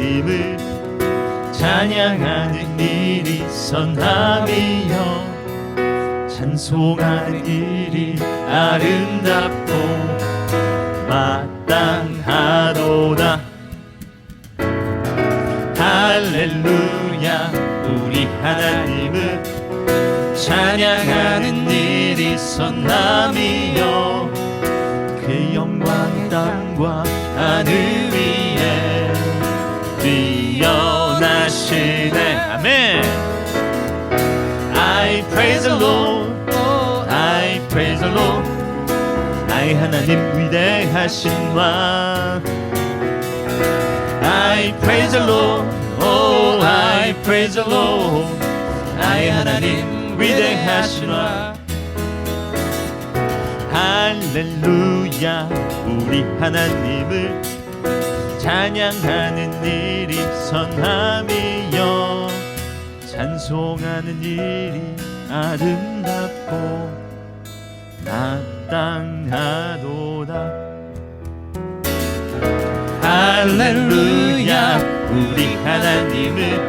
하나님을 찬양하는 일이 선함이여 찬송하는 일이 아름답고 마땅하도다. 할렐루야 우리 하나님을 찬양하는 일이 선남이여 그 영광의 땅과 하늘 praise the Lord I praise the Lord 나의 하나님 위대하신 왕 I praise the Lord Oh I praise the Lord 나의 하나님 위대하신 왕 할렐루야 우리 하나님을 찬양하는 일이 선함이여 찬송하는 일이 아름답고 마땅하도다. 할렐루야 우리 하나님을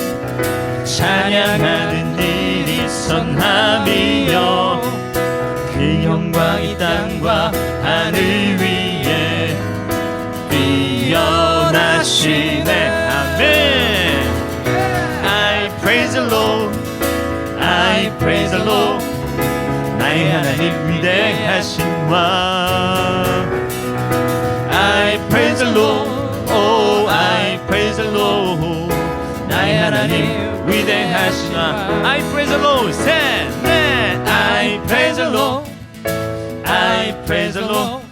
찬양하는 일이 선함이여. 그 영광이 땅과 하늘 위에 뛰어나시 I praise the Lord 나의 하나님 위대하신 왕 I praise the Lord Oh I praise the Lord 나의 하나님 위대하신 왕 I praise the Lord 셋넷 I praise the Lord I praise the Lord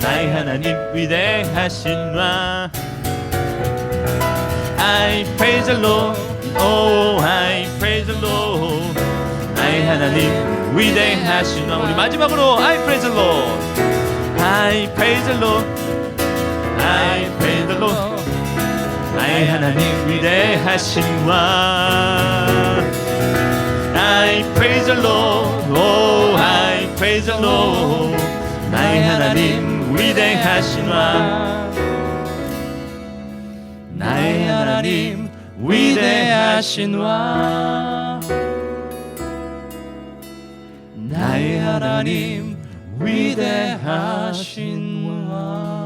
나의 하나님 위대하신 왕 I praise the Lord Oh I praise the Lord 나의 하나님 위대하신 왕 우리 마지막으로 I praise the Lord I praise the Lord I praise the Lord 나의 하나님 위대하신 왕 I praise the Lord Oh I praise the Lord 나의 하나님 위대하신 왕 나의 하나님 위대하신 왕 나의 하나님 위대하신 왕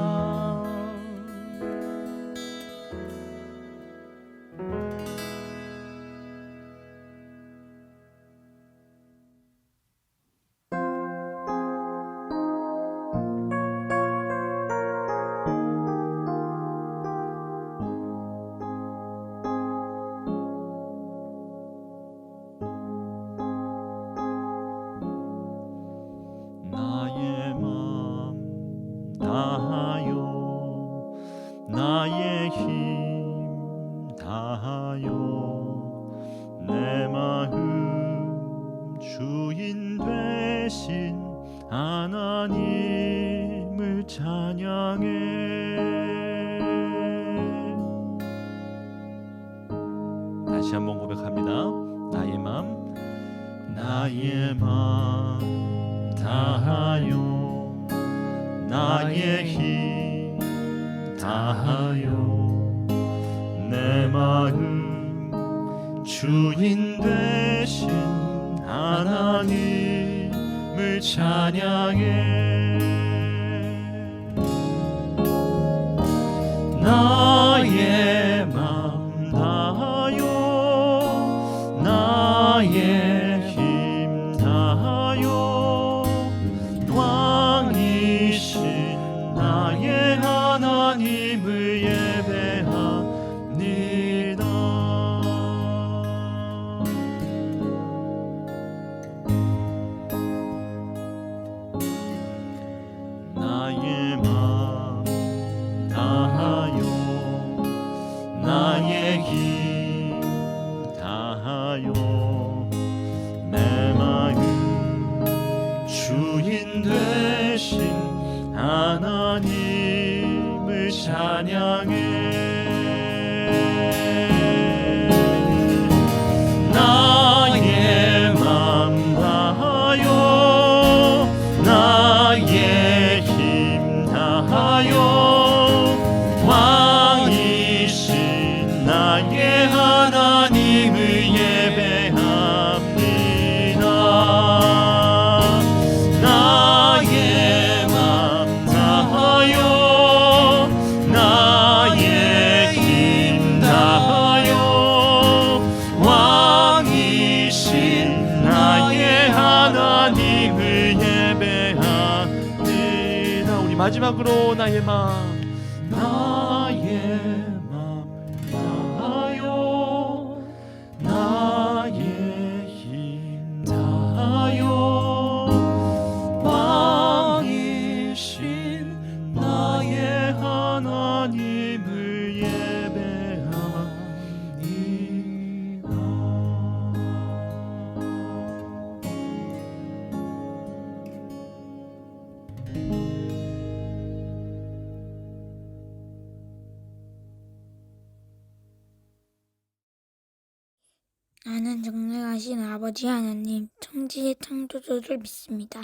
나의 힘 다하여 내 마음 주인 되신 하나님을 찬양해. 다시 한번 고백합니다. 나의 맘 나의 맘 다하여 나의 힘 주인 되신 하나님을 찬양해 마지막으로 나의 마음 나는 정능하신 아버지 하나님, 천지의 창조주를 믿습니다.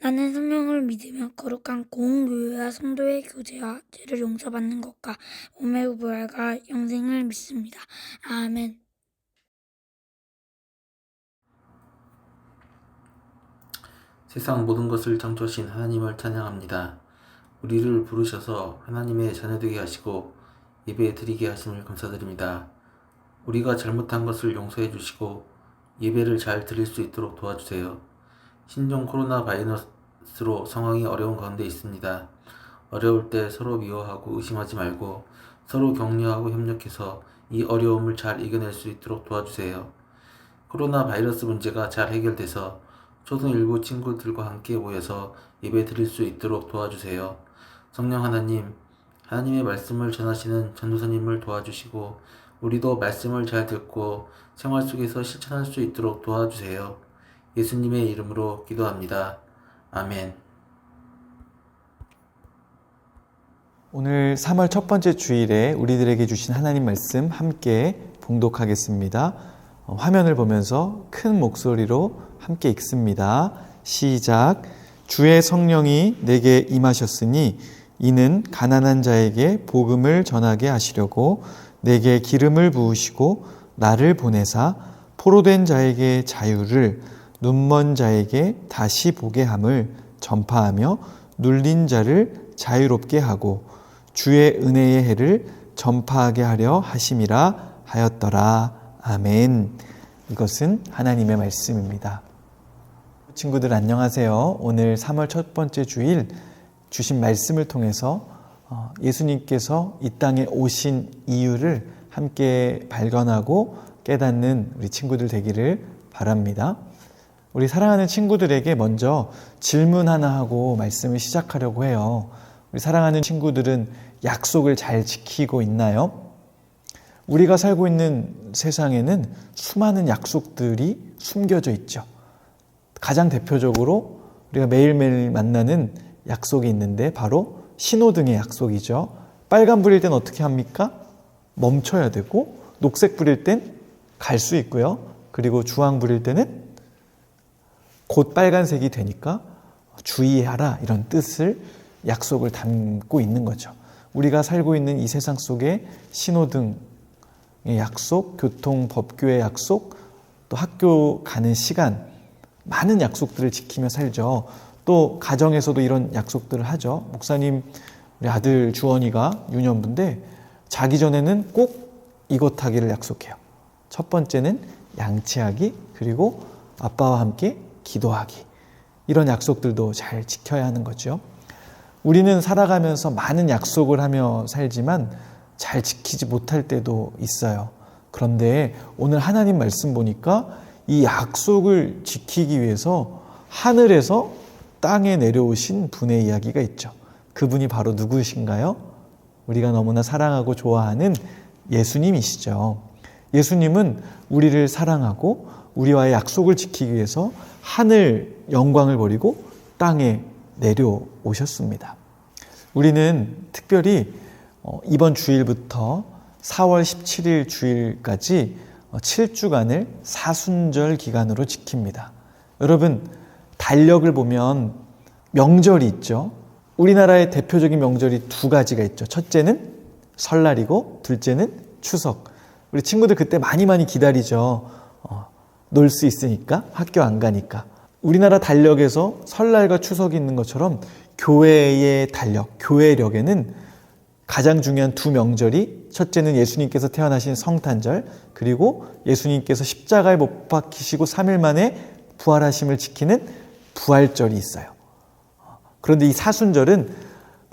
나는 성령을 믿으며 거룩한 공교회와 성도의 교제와 죄를 용서받는 것과 몸의 부활과 영생을 믿습니다. 아멘. 세상 모든 것을 창조하신 하나님을 찬양합니다. 우리를 부르셔서 하나님의 자녀되게 하시고 예배 드리게 하심을 감사드립니다. 우리가 잘못한 것을 용서해 주시고 예배를 잘 드릴 수 있도록 도와주세요. 신종 코로나 바이러스로 상황이 어려운 가운데 있습니다. 어려울 때 서로 미워하고 의심하지 말고 서로 격려하고 협력해서 이 어려움을 잘 이겨낼 수 있도록 도와주세요. 코로나 바이러스 문제가 잘 해결돼서 초등1구 친구들과 함께 모여서 예배 드릴 수 있도록 도와주세요. 성령 하나님, 하나님의 말씀을 전하시는 전도사님을 도와주시고, 우리도 말씀을 잘 듣고 생활 속에서 실천할 수 있도록 도와주세요. 예수님의 이름으로 기도합니다. 아멘. 오늘 3월 첫 번째 주일에 우리들에게 주신 하나님 말씀 함께 봉독하겠습니다. 어, 화면을 보면서 큰 목소리로 함께 읽습니다. 시작. 주의 성령이 내게 임하셨으니 이는 가난한 자에게 복음을 전하게 하시려고 내게 기름을 부으시고 나를 보내사 포로된 자에게 자유를 눈먼 자에게 다시 보게 함을 전파하며 눌린 자를 자유롭게 하고 주의 은혜의 해를 전파하게 하려 하심이라 하였더라. 아멘. 이것은 하나님의 말씀입니다. 친구들 안녕하세요. 오늘 3월 첫 번째 주일 주신 말씀을 통해서 어, 예수님께서 이 땅에 오신 이유를 함께 발견하고 깨닫는 우리 친구들 되기를 바랍니다. 우리 사랑하는 친구들에게 먼저 질문 하나 하고 말씀을 시작하려고 해요. 우리 사랑하는 친구들은 약속을 잘 지키고 있나요? 우리가 살고 있는 세상에는 수많은 약속들이 숨겨져 있죠. 가장 대표적으로 우리가 매일매일 만나는 약속이 있는데 바로 신호등의 약속이죠. 빨간 불일 땐 어떻게 합니까? 멈춰야 되고 녹색 불일 땐 갈 수 있고요. 그리고 주황 불일 때는 곧 빨간색이 되니까 주의하라 이런 뜻을 약속을 담고 있는 거죠. 우리가 살고 있는 이 세상 속에 신호등의 약속, 교통 법규의 약속, 또 학교 가는 시간 많은 약속들을 지키며 살죠. 또 가정에서도 이런 약속들을 하죠. 목사님 우리 아들 주원이가 유년부인데 자기 전에는 꼭 이것 하기를 약속해요. 첫 번째는 양치하기 그리고 아빠와 함께 기도하기 이런 약속들도 잘 지켜야 하는 거죠. 우리는 살아가면서 많은 약속을 하며 살지만 잘 지키지 못할 때도 있어요. 그런데 오늘 하나님 말씀 보니까 이 약속을 지키기 위해서 하늘에서 땅에 내려오신 분의 이야기가 있죠. 그분이 바로 누구신가요? 우리가 너무나 사랑하고 좋아하는 예수님이시죠. 예수님은 우리를 사랑하고 우리와의 약속을 지키기 위해서 하늘 영광을 버리고 땅에 내려오셨습니다. 우리는 특별히 어, 이번 주일부터 4월 17일 주일까지 7주간을 사순절 기간으로 지킵니다. 여러분, 달력을 보면 명절이 있죠. 우리나라의 대표적인 명절이 두 가지가 있죠. 첫째는 설날이고 둘째는 추석. 우리 친구들 그때 많이 많이 기다리죠. 어, 놀수 있으니까 학교 안 가니까. 우리나라 달력에서 설날과 추석이 있는 것처럼 교회의 달력, 교회력에는 가장 중요한 두 명절이 첫째는 예수님께서 태어나신 성탄절 그리고 예수님께서 십자가에 못 박히시고 3일 만에 부활하심을 지키는 부활절이 있어요. 그런데 이 사순절은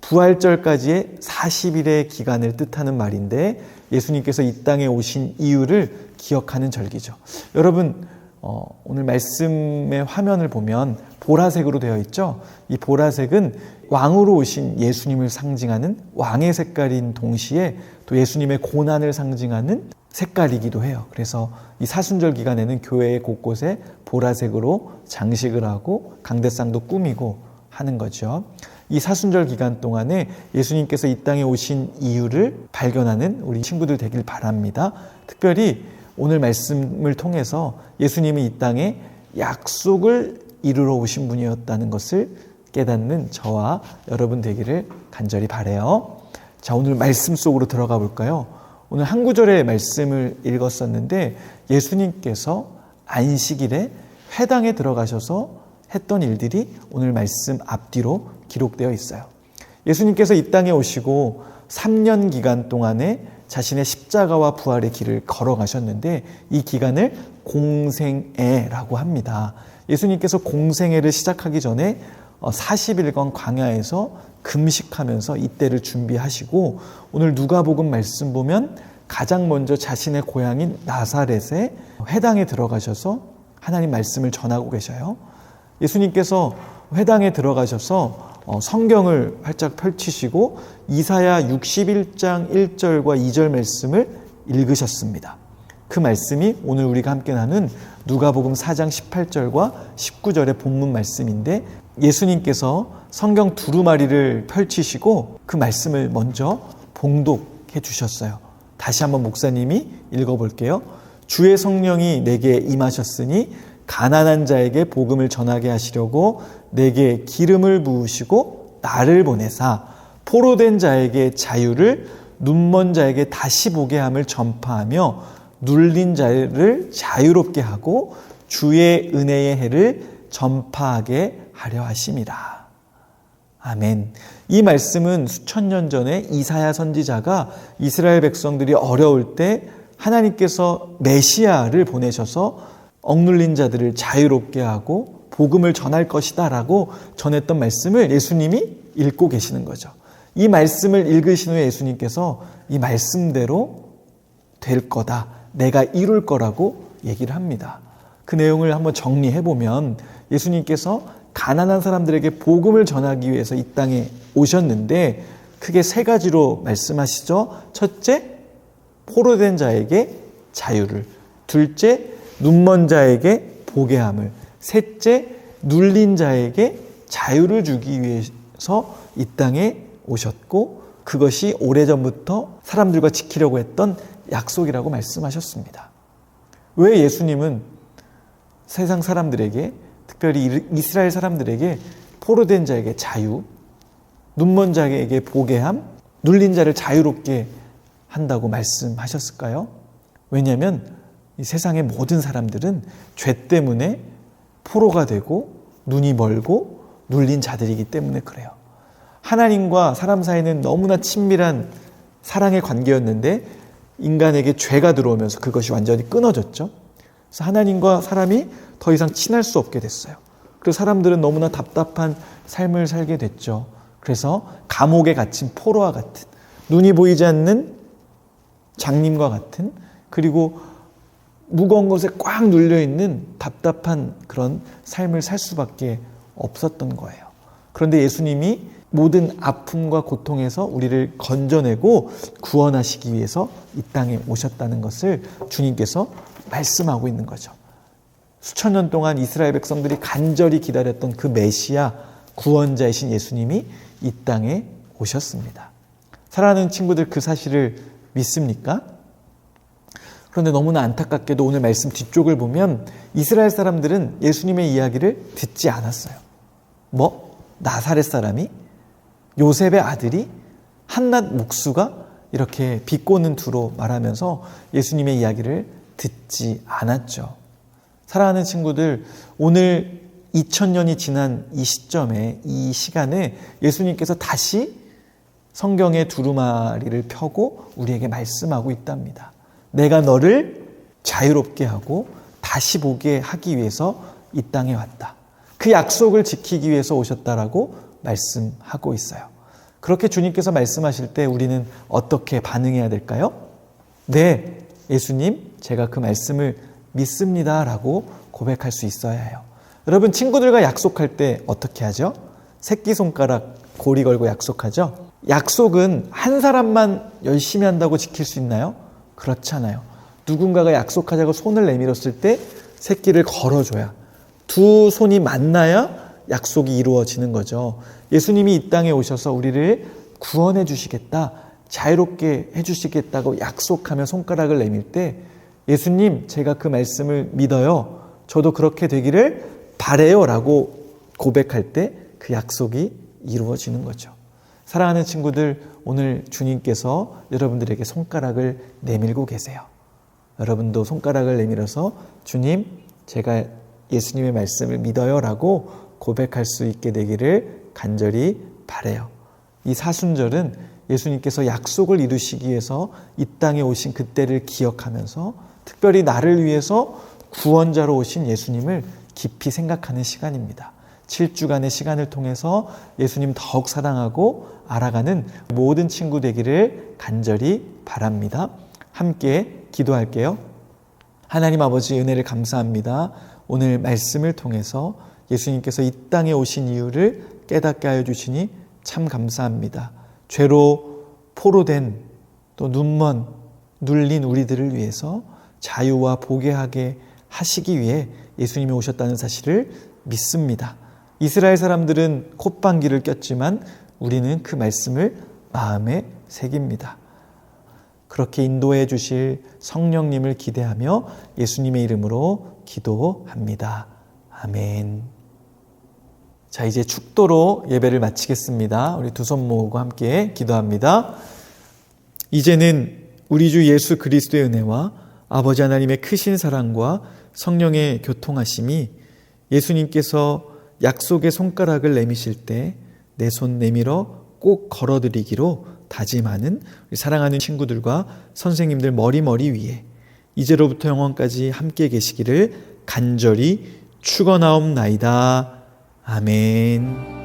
부활절까지의 40일의 기간을 뜻하는 말인데 예수님께서 이 땅에 오신 이유를 기억하는 절기죠. 여러분 어, 오늘 말씀의 화면을 보면 보라색으로 되어 있죠. 이 보라색은 왕으로 오신 예수님을 상징하는 왕의 색깔인 동시에 또 예수님의 고난을 상징하는 색깔이기도 해요. 그래서 이 사순절 기간에는 교회 곳곳에 보라색으로 장식을 하고 강대상도 꾸미고 하는 거죠. 이 사순절 기간 동안에 예수님께서 이 땅에 오신 이유를 발견하는 우리 친구들 되길 바랍니다. 특별히 오늘 말씀을 통해서 예수님이 이 땅에 약속을 이루러 오신 분이었다는 것을 깨닫는 저와 여러분 되기를 간절히 바래요. 자, 오늘 말씀 속으로 들어가 볼까요? 오늘 한 구절의 말씀을 읽었었는데 예수님께서 안식일에 회당에 들어가셔서 했던 일들이 오늘 말씀 앞뒤로 기록되어 있어요. 예수님께서 이 땅에 오시고 3년 기간 동안에 자신의 십자가와 부활의 길을 걸어가셨는데 이 기간을 공생애라고 합니다. 예수님께서 공생애를 시작하기 전에 40일간 광야에서 금식하면서 이때를 준비하시고 오늘 누가복음 말씀 보면 가장 먼저 자신의 고향인 나사렛에 회당에 들어가셔서 하나님 말씀을 전하고 계셔요. 예수님께서 회당에 들어가셔서 어, 성경을 활짝 펼치시고 이사야 61장 1절과 2절 말씀을 읽으셨습니다. 그 말씀이 오늘 우리가 함께 나눈 누가복음 4장 18절과 19절의 본문 말씀인데 예수님께서 성경 두루마리를 펼치시고 그 말씀을 먼저 봉독해 주셨어요. 다시 한번 목사님이 읽어 볼게요. 주의 성령이 내게 임하셨으니 가난한 자에게 복음을 전하게 하시려고 내게 기름을 부으시고 나를 보내사 포로된 자에게 자유를 눈먼 자에게 다시 보게 함을 전파하며 눌린 자를 자유롭게 하고 주의 은혜의 해를 전파하게 하려 하심이라. 아멘. 이 말씀은 수천 년 전에 이사야 선지자가 이스라엘 백성들이 어려울 때 하나님께서 메시아를 보내셔서 억눌린 자들을 자유롭게 하고 복음을 전할 것이다라고 전했던 말씀을 예수님이 읽고 계시는 거죠. 이 말씀을 읽으신 후에 예수님께서 이 말씀대로 될 거다. 내가 이룰 거라고 얘기를 합니다. 그 내용을 한번 정리해 보면 예수님께서 가난한 사람들에게 복음을 전하기 위해서 이 땅에 오셨는데 크게 세 가지로 말씀하시죠. 첫째, 포로된 자에게 자유를. 둘째, 눈먼 자에게 보게 함을. 셋째, 눌린 자에게 자유를 주기 위해서 이 땅에 오셨고 그것이 오래전부터 사람들과 지키려고 했던 약속이라고 말씀하셨습니다. 왜 예수님은 세상 사람들에게 특별히 이스라엘 사람들에게 포로된 자에게 자유, 눈먼 자에게 보게 함, 눌린 자를 자유롭게 한다고 말씀하셨을까요? 왜냐하면 이 세상의 모든 사람들은 죄 때문에 포로가 되고 눈이 멀고 눌린 자들이기 때문에 그래요. 하나님과 사람 사이는 너무나 친밀한 사랑의 관계였는데 인간에게 죄가 들어오면서 그것이 완전히 끊어졌죠. 그래서 하나님과 사람이 더 이상 친할 수 없게 됐어요. 그래서 사람들은 너무나 답답한 삶을 살게 됐죠. 그래서 감옥에 갇힌 포로와 같은 눈이 보이지 않는 장님과 같은 그리고 무거운 것에 꽉 눌려 있는 답답한 그런 삶을 살 수밖에 없었던 거예요. 그런데 예수님이 모든 아픔과 고통에서 우리를 건져내고 구원하시기 위해서 이 땅에 오셨다는 것을 주님께서 말씀하고 있는 거죠. 수천 년 동안 이스라엘 백성들이 간절히 기다렸던 그 메시아 구원자이신 예수님이 이 땅에 오셨습니다. 사랑하는 친구들 그 사실을 믿습니까? 그런데 너무나 안타깝게도 오늘 말씀 뒤쪽을 보면 이스라엘 사람들은 예수님의 이야기를 듣지 않았어요. 뭐? 나사렛 사람이? 요셉의 아들이 한낱 목수가 이렇게 비꼬는 투로 말하면서 예수님의 이야기를 듣지 않았죠. 사랑하는 친구들, 오늘 2000년이 지난 이 시점에, 이 시간에 예수님께서 다시 성경의 두루마리를 펴고 우리에게 말씀하고 있답니다. 내가 너를 자유롭게 하고 다시 보게 하기 위해서 이 땅에 왔다. 그 약속을 지키기 위해서 오셨다라고 말씀하고 있어요. 그렇게 주님께서 말씀하실 때 우리는 어떻게 반응해야 될까요? 네, 예수님, 제가 그 말씀을 믿습니다. 라고 고백할 수 있어야 해요. 여러분, 친구들과 약속할 때 어떻게 하죠? 새끼손가락 고리 걸고 약속하죠? 약속은 한 사람만 열심히 한다고 지킬 수 있나요? 그렇잖아요. 누군가가 약속하자고 손을 내밀었을 때 새끼를 걸어줘야 두 손이 만나야 약속이 이루어지는 거죠. 예수님이 이 땅에 오셔서 우리를 구원해 주시겠다, 자유롭게 해 주시겠다고 약속하며 손가락을 내밀 때 예수님, 제가 그 말씀을 믿어요. 저도 그렇게 되기를 바래요. 라고 고백할 때 그 약속이 이루어지는 거죠. 사랑하는 친구들, 오늘 주님께서 여러분들에게 손가락을 내밀고 계세요. 여러분도 손가락을 내밀어서 주님, 제가 예수님의 말씀을 믿어요. 라고 고백할 수 있게 되기를 간절히 바래요. 이 사순절은 예수님께서 약속을 이루시기 위해서 이 땅에 오신 그때를 기억하면서 특별히 나를 위해서 구원자로 오신 예수님을 깊이 생각하는 시간입니다. 7주간의 시간을 통해서 예수님 더욱 사랑하고 알아가는 모든 친구 되기를 간절히 바랍니다. 함께 기도할게요. 하나님 아버지 은혜를 감사합니다. 오늘 말씀을 통해서 예수님께서 이 땅에 오신 이유를 깨닫게 하여 주시니 참 감사합니다. 죄로 포로된 또 눈먼 눌린 우리들을 위해서 자유와 보게 하게 하시기 위해 예수님이 오셨다는 사실을 믿습니다. 이스라엘 사람들은 콧방귀를 꼈지만 우리는 그 말씀을 마음에 새깁니다. 그렇게 인도해 주실 성령님을 기대하며 예수님의 이름으로 기도합니다. 아멘. 자, 이제 축도로 예배를 마치겠습니다. 우리 두 손 모으고 함께 기도합니다. 이제는 우리 주 예수 그리스도의 은혜와 아버지 하나님의 크신 사랑과 성령의 교통하심이 예수님께서 약속의 손가락을 내미실 때 내 손 내밀어 꼭 걸어드리기로 다짐하는 사랑하는 친구들과 선생님들 머리머리 위에 이제로부터 영원까지 함께 계시기를 간절히 축원하옵나이다. 아멘.